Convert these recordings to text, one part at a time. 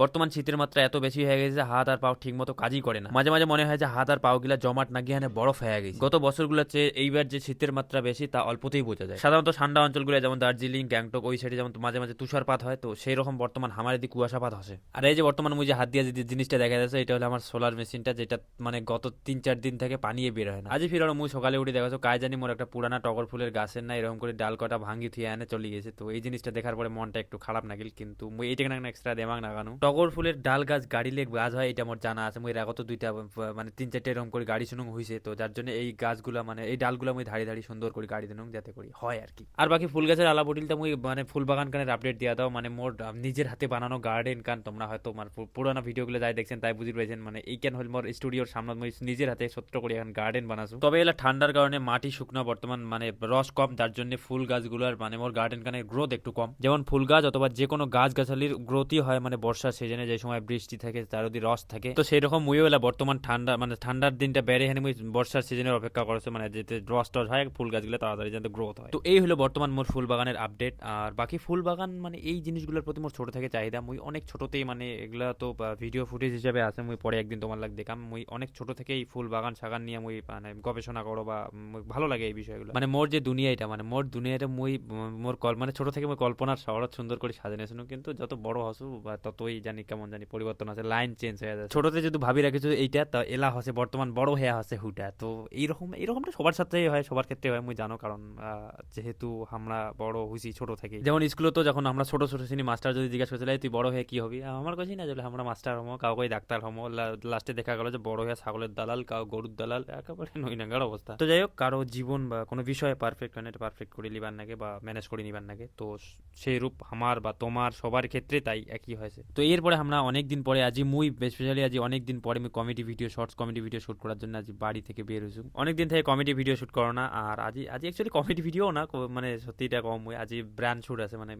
বর্তমান শীতের মাত্রা এত বেশি হয়ে গেছে যে হাত আর পাও ঠিক মতো কাজই করে না। মাঝে মাঝে মনে হয় যে হাত আর পাও গুলা জমাট না গিয়ে বরফ হয়ে গেছে। গত বছরগুলোর চেয়ে এইবার যে শীতের মাত্রা বেশি, তা অল্পতেই বোঝা যায়। সাধারণত ঠান্ডা অঞ্চলগুলো যেমন দার্জিলিং, গ্যাংটক, ওই সাইডে যেমন মাঝে মাঝে তুষারপাত হয়, তো সেই রকম বর্তমান আমার এদিকে কুয়াশাপাত হসে। আর এই যে বর্তমান মুই যে হাত দিয়ে যে জিনিসটা দেখা যাচ্ছে, এটা হলো আমার সোলার মেশিনটা যেটা মানে গত তিন চার দিন থেকে পানিয়ে বের হয় না। আজই ফির মুই সকালে উঠে দেখাচ্ছ কাজ জানি মোর একটা পুরানা টগর ফুলের গাছের না এরকম করে ডাল কটা ভাঙ্গি থুয়ে এনে চলে গেছে। তো এই জিনিসটা দেখার পরে মনটা একটু খারাপ লাগিল কিন্তু মুই এইটা না এক্সট্রা দেমাগ না গানো টগর ফুলের ডাল গাছ গাড়ি লেগ গাছ হয়, এটা মোর জানা আছে। মুই এর আগত দুইটা মানে তিন চারটে এরকম করে গাড়ি শুনুন হয়েছে তো যার জন্য এই গাছগুলা মানে এই ডালগুলা মুই ধাড়ি ধাড়ি সুন্দর করে গাড়ি দিনুন যাতে করি হয় আর কি। আর বাকি ফুল গাছের আলা বটিলটা মুই মানে ফুল বাগান কানের আপডেট দিয়া দাও। মানে মোর নিজের হাতে বানানো গার্ডেন কান, তোমরা হয়তো আমার পু- পুরানো ভিডিওগুলো যাই দেখছেন তাই বুঝি পেরেছেন মানে এই কেন হল মোর স্টুডিওর সামনে মুই নিজের হাতে সত্য করে এখন গার্ডেন বানাসু। তবে এলা ঠান্ডার কারণে মাটি শুকনো, বর্তমান মানে রস কম, যার জন্য ফুল গাছগুলোর মানে মোর গার্ডেন কানের গ্রোথ একটু কম। যেমন ফুল গাছ অথবা যে কোনো গাছ গাছালির গ্রোথই হয় মানে বর্ষার সিজনে যে সময় বৃষ্টি থাকে, তার যদি রস থাকে। তো সেই রকম মুইও এলা বর্তমান ঠান্ডা মানে ঠান্ডার দিনটা বেড়ে হেনে মুই বর্ষার সিজনের অপেক্ষা করছে মানে যেতে রস টস হয়, ফুল গাছগুলো তাড়াতাড়ি যাতে গ্রোথ হয়। তো এই হলো বর্তমান মোর ফুল বাগানের আপডেট আর বাকি ফুল বাগান মানে এই জিনিসগুলোর প্রতি মোর ছোট থেকে চাহিদা। মুই অনেক ছোটতেই মানে এগুলা তো ভিডিও ফুটেজ হিসাবে আছে, মুই পরে একদিন তোমার লাগ দেখাম। মুই অনেক ছোট থেকেই ফুল বাগান, সাগান নিয়ে মুই মানে গবেষণা করো বা ভালো লাগে এই বিষয়গুলো। মানে মোর যে দুনিয়া এটা মানে মোর দুনিয়াটা মুই মোর কল মানে ছোট থেকে মুই কল্পনার শহরত সুন্দর করে সাজানো কিন্তু যত বড় হসু বা ততই জানি কেমন জানি পরিবর্তন আছে লাইন চেঞ্জ হয়ে যাচ্ছে। ছোটতে যদি ভাবি রাখিছো এইটা তো এলা হসে বর্তমান বড় হয়ে হসে হুটা। তো এইরকম এইরকমটা সবার সাথেই হয় সবার ক্ষেত্রে হয় মুই জানো কারণ যেহেতু আমরা বড় হইছি ছোট থেকে যেমন স্কুলে তো যখন আমরা ছোট ছোট শ্রেণি মাস্টার যদি জিজ্ঞাসা করছিল "এই তুই বড় হয়ে কি হবি? আমার কাছেই না যে আমরা মাস্টার হমো কাউকে ডাক্তার হমো লাস্টে দেখা গেল যে বড় হয়ে ছাগলের দালাল কাউ গরুর দালাল একেবারে নইনাঙ্গার অবস্থা। তো যাই হোক কারও জীবন বা কোনো বিষয়ে পারফেক্ট হয় না এটা পারফেক্ট করে নিবার নাগে বা ম্যানেজ করে নিবার নাগে। তো সেই রূপ আমার বা তোমার সবার ক্ষেত্রে তাই একই হয়েছে। তো এরপরে আমরা অনেক দিন পরে আজি মুই স্পেশালি আজি অনেক দিন পরে আমি comedy video shorts comedy video shoot করার জন্য আজ বাড়ি থেকে বের হয়েছি। অনেক দিন থেকে কমেডি ভিডিও শুট করো না, আর আজি আজি অ্যাকচুয়ালি কমেডি ভিডিও না মানে সত্যি এটা কম, মুই আজি ব্র্যান্ড শুট আছে মানে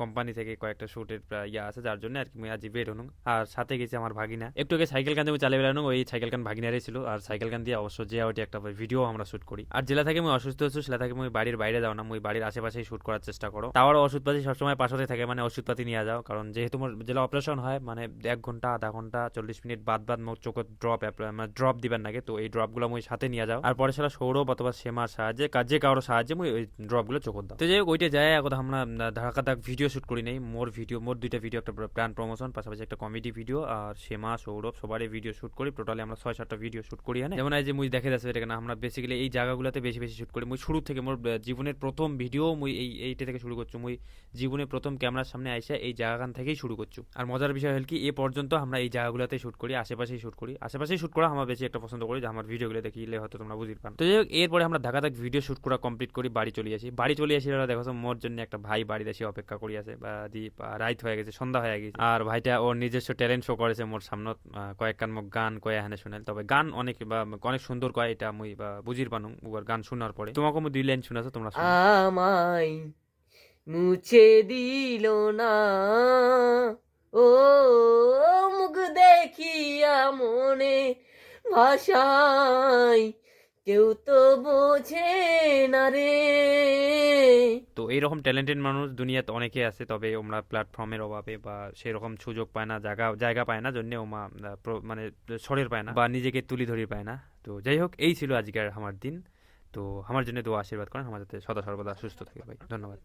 কোম্পানি থেকে কয়েকটা শুটের ইয়া আছে, যার জন্য আর কি মুই আজি বের হনুম আর সাথে গেছি আমার ভাগিনা। একটু আগে সাইকেল কান দিয়ে চালিয়ে বেড়ানো ওই সাইকেল কান ভাগিনারই ছিল, আর সাইকেল কান দিয়ে অবশ্য যে ওটি একটা ভিডিও আমরা শুট করি। আর জেলা থেকে মুই অসুস্থ হচ্ছি সেলা থেকে মুই বাড়ির বাইরে যাও না, মুই বাড়ির আশেপাশেই শুট করার চেষ্টা করো। তাও ওষুধপাতি সবসময় পাশে থাকে মানে ওষুধপাতি নিয়ে যাও, কারণ যেহেতু জেলা অপারেশন হয় মানে এক ঘণ্টা, আধা ঘণ্টা, চল্লিশ মিনিট বাদ বাদ মোর চোখের ড্রপ মানে ড্রপ দিবেন নাকি তো এই ড্রপগুলো মুই সাথে নিয়ে যাও। আর পরে সেটা সৌরভ অথবা সেমার সাহায্যে কাজে কারোর সাহায্যে মুই ওই ড্রপগুলো চোখত দাও। তো যাই হোক, ওইটা যায় এখন আমরা ধাক্কা ধাক ভিডিও শুট করি নাই। মোর ভিডিও মোর দুইটা ভিডিও একটা প্ল্যান প্রমোশন পাশাপাশি একটা কমেডি ভিডিও আর সেমা, সৌরভ, সবারই ভিডিও শুট করি। টোটালি আমরা ছয়, সাতটা ভিডিও শুট করি হ্যাঁ যেমন এই যে মুই দেখে যাচ্ছে, এটা না আমরা বেসিক্যালি এই জায়গাগুলোতে বেশি বেশি শুট করি। মুই শুরু থেকে মোর জীবনের প্রথম ভিডিও মুই এই, এইটা থেকে শুরু করছি। মুই জীবনে প্রথম ক্যামেরার সামনে আইসা এই জায়গাখান থেকেই শুরু করছি। আর মজার বিষয় হল কি, এ পর্যন্ত আমরা এই জায়গাগুলোতে শুট করি, আশেপাশেই শুট করি। আশেপাশেই শুট করা আমার বেশি একটা পছন্দ করি, যে আমার ভিডিওগুলো দেখিলে হয়তো তোমরা বুঝতে পারো তো যাই হোক, এরপরে আমরা ঢাকা থেকে ভিডিও শুট করা কমপ্লিট করি, বাড়ি চলে আসি। বাড়ি চলে আসি ওরা দেখো, মোর জন্য একটা ভাই বাড়িতে এসে অপেক্ষা করি আছে, বা দি রাইত হয়ে গেছে, সন্ধ্যা হয়ে গেছে। আর ভাইটা ওর নিজস্ব ট্যালেন্ট শো করেছে মোর সামনে কয়েক কান মুখ গান কয়ে হানে শুনেল তবে গান অনেক, বা অনেক সুন্দর কয়, এটা মুই, বা বুঝির পানু ওর গান শোনার পরে। তোমাকে মুই দুই লাইন শুনাছো, তোমরা আমায় মুছে দিল না। ও মুখ দেখিয়া মনে ভাষায় কেউ তো বোঝে না রে। তো এইরকম ট্যালেন্টেড মানুষ দুনিয়াতে অনেকে আছে, তবে ওমরা প্ল্যাটফর্মের অভাবে বা সেরকম সুযোগ পায় না জায়গা জায়গা পায় না, জন্য ওমা মানে সরের পায় না বা নিজেকে তুলি ধরি পায় না। তো যাই হোক, এই ছিল আজকের আমার দিন। তো আমার জন্য দোয়া, আশীর্বাদ করেন আমার যাতে সদা সর্বদা সুস্থ থাকে ভাই। ধন্যবাদ।